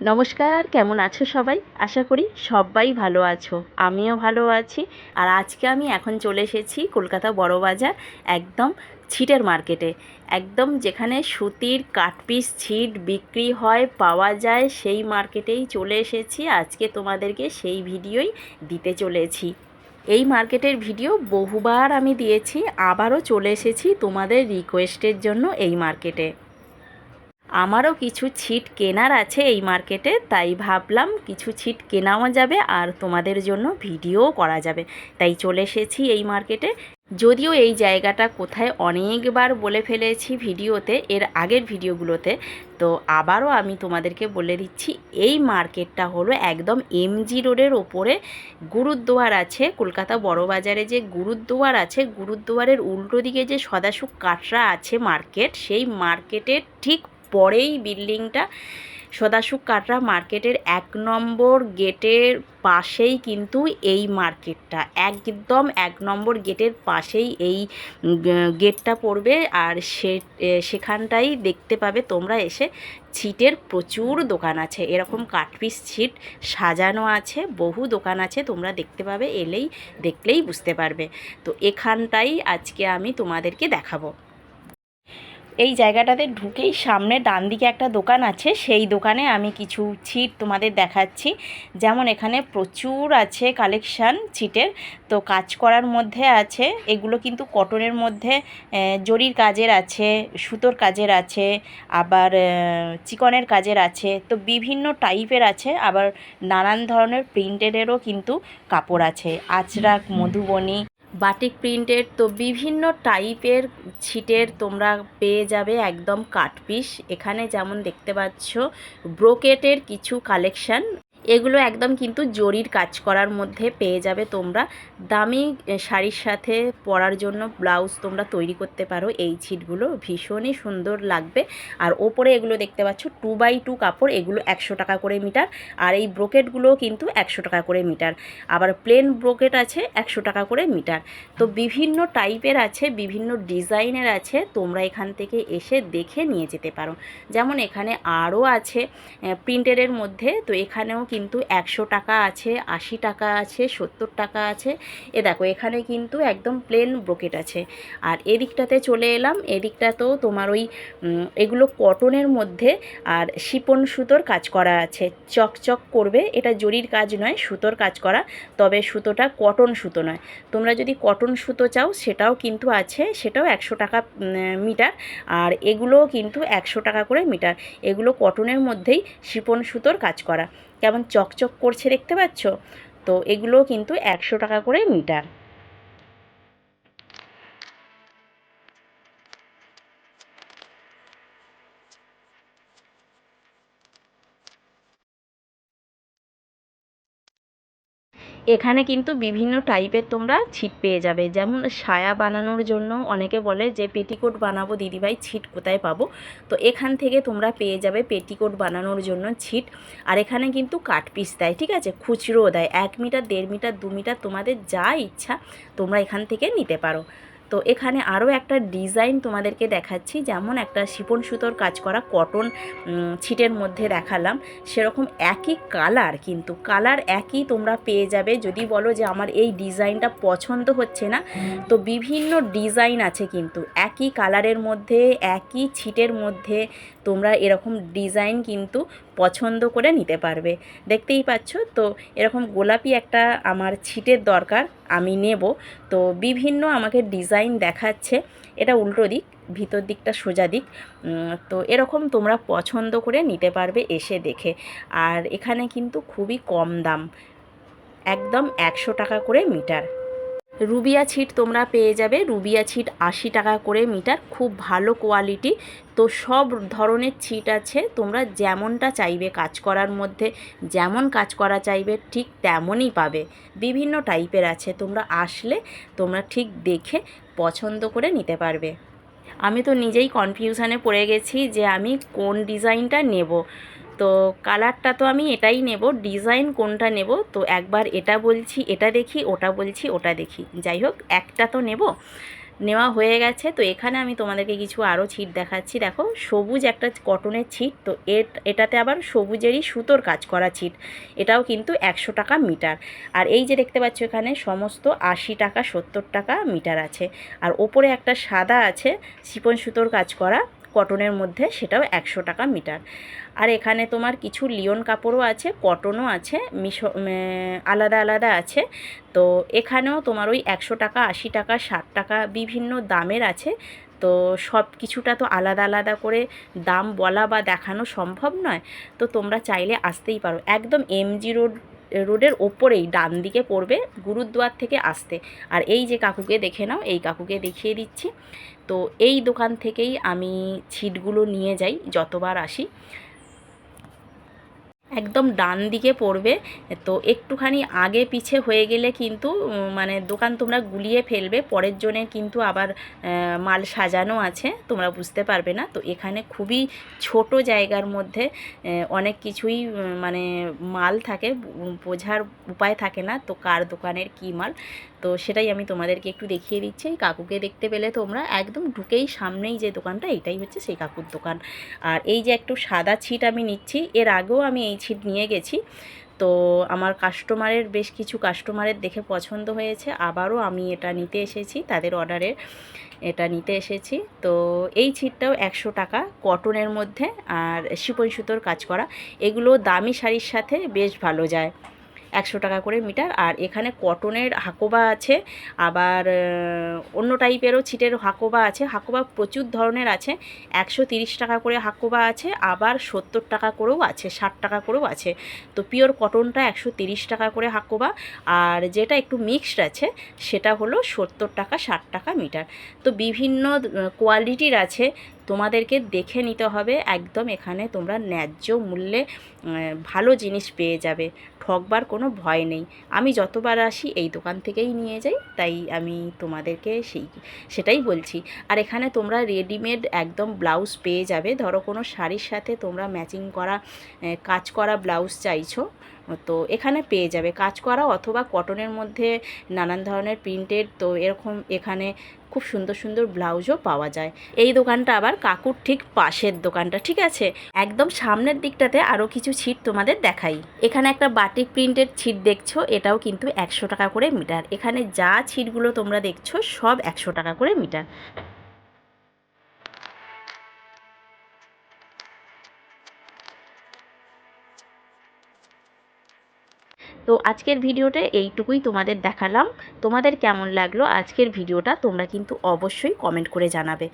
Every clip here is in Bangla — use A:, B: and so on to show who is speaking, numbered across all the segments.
A: নমস্কার, কেমন আছো সবাই? আশা করি সবাই ভালো আছো। আমিও ভালো আছি। আর আজকে আমি এখন চলে এসেছি কলকাতা বড় বাজার, একদম ছিটের মার্কেটে। একদম যেখানে সুতির কাটপিস ছিট বিক্রি হয়, পাওয়া যায়, সেই মার্কেটেই চলে এসেছি। আজকে তোমাদেরকে সেই ভিডিওই দিতে চলেছি। এই মার্কেটের ভিডিও বহুবার আমি দিয়েছি, আবারও চলে এসেছি তোমাদের রিকোয়েস্টের জন্য এই মার্কেটে। আমারও কিছু ছিট কেনার আছে এই মার্কেটে, তাই ভাবলাম কিছু ছিট কেনাও যাবে আর তোমাদের জন্য ভিডিও করা যাবে। তাই চলে এসেছি এই মার্কেটে। যদিও এই জায়গাটা কোথায় অনেকবার বলে ফেলেছি ভিডিওতে, এর আগের ভিডিওগুলোতে, তো আবারও আমি তোমাদেরকে বলে দিচ্ছি, এই মার্কেটটা হলো একদম এমজি রোডের ওপরে গুরুদ্দুয়ার আছে, কলকাতা বড় বাজারে যে গুরুদ্দুয়ার আছে গুরুদ্দুয়ারের উল্টো দিকে যে সদাসুখ কাটরা আছে মার্কেট, সেই মার্কেটের ঠিক পরেই বিল্ডিংটা সদাসুখ কাটরা মার্কেটের এক নম্বর গেটের পাশেই কিন্তু এই মার্কেটটা। একদম এক নম্বর গেটের পাশেই এই গেটটা পড়বে আর সে সেখানটাই দেখতে পাবে তোমরা এসে ছিটের প্রচুর দোকান আছে। এরকম কাঠপিস ছিট সাজানো আছে, বহু দোকান আছে, তোমরা দেখতে পাবে, এলেই দেখলেই বুঝতে পারবে। তো এখানটাই আজকে আমি তোমাদেরকে দেখাবো। এই জায়গাটাতে ঢুকেই সামনে ডান দিকে একটা দোকান আছে। সেই দোকানে আমি কিছু ছিট তোমাদের দেখাচ্ছি। যেমন এখানে প্রচুর আছে কালেকশান ছিটের। তো কাজ করার মধ্যে আছে। এগুলো কিন্তু কটনের মধ্যে জরির কাজের আছে, সুতোর কাজের আছে, আবার চিকনের কাজের আছে। তো বিভিন্ন টাইপের আছে। আবার নানান ধরনের প্রিন্টেডেরও কিন্তু কাপড় আছে। আচরাক, মধুবনী। বাটিক প্রিন্টের তো বিভিন্ন টাইপের ছিটের তোমরা পেয়ে যাবে একদম কাটপিস এখানে যেমন দেখতে পাচ্ছ, ব্রোকেটের কিছু কালেকশান। এগুলো একদম কিন্তু জরির কাজ করার মধ্যে পেয়ে যাবে তোমরা। দামি শাড়ির সাথে পরার জন্য ব্লাউজ তোমরা তৈরি করতে পারো। এই ছিটগুলো ভীষণই সুন্দর লাগবে। আর ওপরে এগুলো দেখতে পাচ্ছ, টু বাই টু কাপড়, এগুলো একশো টাকা করে মিটার। আর এই ব্রোকেটগুলোও কিন্তু একশো টাকা করে মিটার। আবার প্লেন ব্রোকেট আছে, একশো টাকা করে মিটার। তো বিভিন্ন টাইপের আছে, বিভিন্ন ডিজাইনের আছে, তোমরা এখান থেকে এসে দেখে নিয়ে যেতে পারো। যেমন এখানে আরও আছে প্রিন্টেডের মধ্যে। তো এখানেও কিন্তু একশো টাকা আছে, আশি টাকা আছে, সত্তর টাকা আছে। এ দেখো, এখানে কিন্তু একদম প্লেন ব্রোকেট আছে। আর এদিকটাতে চলে এলাম, এদিকটাতেও তোমার ওই এগুলো কটনের মধ্যে আর শিপন সুতোর কাজ করা আছে। চকচক করবে, এটা জরির কাজ নয়, সুতোর কাজ করা, তবে সুতোটা কটন সুতো নয়। তোমরা যদি কটন সুতো চাও, সেটাও কিন্তু আছে, সেটাও একশো টাকা মিটার, আর এগুলোও কিন্তু একশো টাকা করে মিটার। এগুলো কটনের মধ্যেই শিপন সুতোর কাজ করা। কেমন চকচক করছে দেখতে পাচ্ছ? তো এগুলো কিন্তু একশো টাকা করে মিটার। এখানে কিন্তু বিভিন্ন টাইপের তোমরা ছিট পেয়ে যাবে। যেমন সায়া বানানোর জন্য অনেকে বলে যে, পেটিকোট বানাবো, দিদিভাই, ছিট কোথায় পাবো? তো এখান থেকে তোমরা পেয়ে যাবে পেটিকোট বানানোর জন্য ছিট। আর এখানে কিন্তু কাট পিস দেয়, ঠিক আছে? খুচরোও দেয়। এক মিটার, দেড় মিটার, দু মিটার তোমাদের যা ইচ্ছা তোমরা এখান থেকে নিতে পারো। তো এখানে আরও একটা ডিজাইন তোমাদেরকে দেখাচ্ছি। যেমন একটা শিপন সুতোর কাজ করা কটন ছিটের মধ্যে দেখালাম। সেরকম একই কালার কিন্তু, কালার একই তোমরা পেয়ে যাবে। যদি বলো যে আমার এই ডিজাইনটা পছন্দ হচ্ছে না, তো বিভিন্ন ডিজাইন আছে কিন্তু। একই কালারের মধ্যে, একই ছিটের মধ্যে তোমরা এরকম ডিজাইন কিন্তু পছন্দ করে নিতে পারবে। দেখতেই পাচ্ছ? তো এরকম গোলাপি একটা আমার ছিটের দরকার, আমি নেব। তো বিভিন্ন আমাকে ডিজাইন দেখাচ্ছে। এটা উল্টো দিক, ভিতর দিকটা সোজা দিক। তো এরকম তোমরা পছন্দ করে নিতে পারবে এসে দেখে। আর এখানে কিন্তু খুবই কম দাম। একদম একশো টাকা করে মিটার। রুবিয়া ছিট তোমরা পেয়ে যাবে। রুবিয়া ছিট আশি টাকা করে মিটার, খুব ভালো কোয়ালিটি। তো সব ধরনের ছিট আছে, তোমরা যেমনটা চাইবে কাজ করার মধ্যে, যেমন কাজ করা চাইবে, ঠিক তেমনই পাবে। বিভিন্ন টাইপের আছে, তোমরা আসলে তোমরা ঠিক দেখে পছন্দ করে নিতে পারবে। আমি তো নিজেই কনফিউশানে পড়ে গেছি যে আমি কোন ডিজাইনটা নেব। তো কালারটা তো আমি এটাই নেব, ডিজাইন কোনটা নেব, তো একবার এটা বলছি, এটা দেখি, ওটা বলছি, ওটা দেখি। যাই হোক, একটা তো নেব। নেওয়া হয়ে গেছে, তো এখানে আমি তোমাদেরকে কিছু আরও ছিট দেখাচ্ছি। দেখো, সবুজ একটা কটনের ছিট, তো এট- এটাতে আবার সবুজেরই সুতোর কাজ করা ছিট। এটাও কিন্তু একশো টাকা মিটার। আর এই যে দেখতে পাচ্ছ এখানে, সমস্ত আশি টাকা, সত্তর টাকা মিটার আছে। আর ওপরে একটা সাদা আছে শিপন সুতোর কাজ করা। কটনের মধ্যে সেটাও একশো টাকা মিটার আর এখানে তোমার কিছু লিওন কাপড়ও আছে কটনও আছে, মিশো আলাদা আলাদা আছে। তো এখানেও তোমার ওই একশো টাকা, আশি টাকা, ষাট টাকা বিভিন্ন দামের আছে। তো সব কিছুটা তো আলাদা আলাদা করে দাম বলা বা দেখানো সম্ভব নয়। তো তোমরা চাইলে আসতেই পারো। একদম এমজি রোড রোডের ওপরেই, ডান দিকে পড়বে গুরুদ্বার থেকে আসতে। আর এই যে কাকুকে দেখে নাও, এই কাকুকে দেখিয়ে দিচ্ছি। তো এই দোকান থেকেই আমি ছিটগুলো নিয়ে যাই, যতবার আসি। একদম ডান দিকে পড়বে। তো একটুখানি আগে পিছে হয়ে গেলে কিন্তু মানে দোকান তোমরা গুলিয়ে ফেলবে। পরের জনে কিন্তু আবার মাল সাজানো আছে, তোমরা বুঝতে পারবে না। তো এখানে খুবই ছোট জায়গার মধ্যে অনেক কিছুই মানে মাল থাকে, বোঝার উপায় থাকে না। তো কার দোকানের কী মাল? তো সেটাই আমি তোমাদেরকে একটু দেখিয়ে দিচ্ছি। এই কাকুকে দেখতে পেলে তোমরা একদম ঢুকেই সামনেই যে দোকানটা, এটাই হচ্ছে সেই কাকুর দোকান। আর এই যে একটু সাদা ছিট আমি নিচ্ছি, এর আগেও আমি এই ছিট নিয়ে গেছি। তো আমার কাস্টমারের বেশ কিছু কাস্টমারের দেখে পছন্দ হয়েছে, আবারও আমি এটা নিতে এসেছি, তাদের অর্ডারের এটা নিতে এসেছি। তো এই ছিটটাও একশো টাকা কটনের মধ্যে আর শিপন সুতোর কাজ করা। এগুলো দামি শাড়ির সাথে বেশ ভালো যায়। একশো টাকা করে মিটার। আর এখানে কটনের হাকোবা আছে, আবার অন্য টাইপেরও ছিটের হাকোবা আছে। হাকোবা প্রচুর ধরনের আছে, একশো টাকা করে হাকোবা আছে, আবার সত্তর টাকা করেও আছে, ষাট টাকা করেও আছে। তো পিওর কটনটা একশো টাকা করে হাকোবা। আর যেটা একটু মিক্সড আছে, সেটা হলো সত্তর টাকা, ষাট টাকা মিটার। তো বিভিন্ন কোয়ালিটির আছে তোমাদেরকে দেখে নিতে হবে, একদম এখানে তোমরা ন্যায্য মূল্যে ভালো জিনিস পেয়ে যাবে। ঠকবার কোনো ভয় নেই। আমি যতবার আসি এই দোকান থেকেই নিয়ে যাই, তাই আমি তোমাদেরকে সেই, সেটাই বলছি। আর এখানে তোমরা রেডিমেড একদম ব্লাউজ পেয়ে যাবে। ধরো কোনো শাড়ির সাথে তোমরা ম্যাচিং করা কাজ করা ব্লাউজ চাইছো, তো এখানে পেয়ে যাবে। কাজ করা অথবা কটনের মধ্যে নানান ধরনের প্রিন্টেড, তো এরকম এখানে খুব সুন্দর সুন্দর ব্লাউজও পাওয়া যায়। এই দোকানটা আবার কাকুর ঠিক পাশের দোকানটা, ঠিক আছে? একদম সামনের দিকটাতে আরও কিছু ছিট তোমাদের দেখাই। এখানে একটা বাটিক প্রিন্টের ছিট দেখছ, এটাও কিন্তু একশো টাকা করে মিটার। এখানে যা ছিটগুলো তোমরা দেখছ, সব একশো টাকা করে মিটার। তো আজকের ভিডিওটা এইটুকুই তোমাদের দেখালাম। তোমাদের কেমন লাগল আজকের ভিডিওটা তোমরা কিন্তু অবশ্যই কমেন্ট করে জানাবে।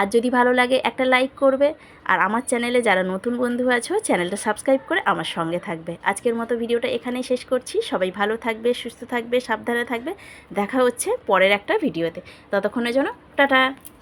A: আর যদি ভালো লাগে একটা লাইক করবে। আর আমার চ্যানেলে যারা নতুন বন্ধু আছো, চ্যানেলটা সাবস্ক্রাইব করে আমার সঙ্গে থাকবে। আজকের মতো ভিডিওটা এখানেই শেষ করছি। সবাই ভালো থাকবে, সুস্থ থাকবে, সাবধানে থাকবে। দেখা হচ্ছে পরের একটা ভিডিওতে। ততক্ষণের জন্য টাটা।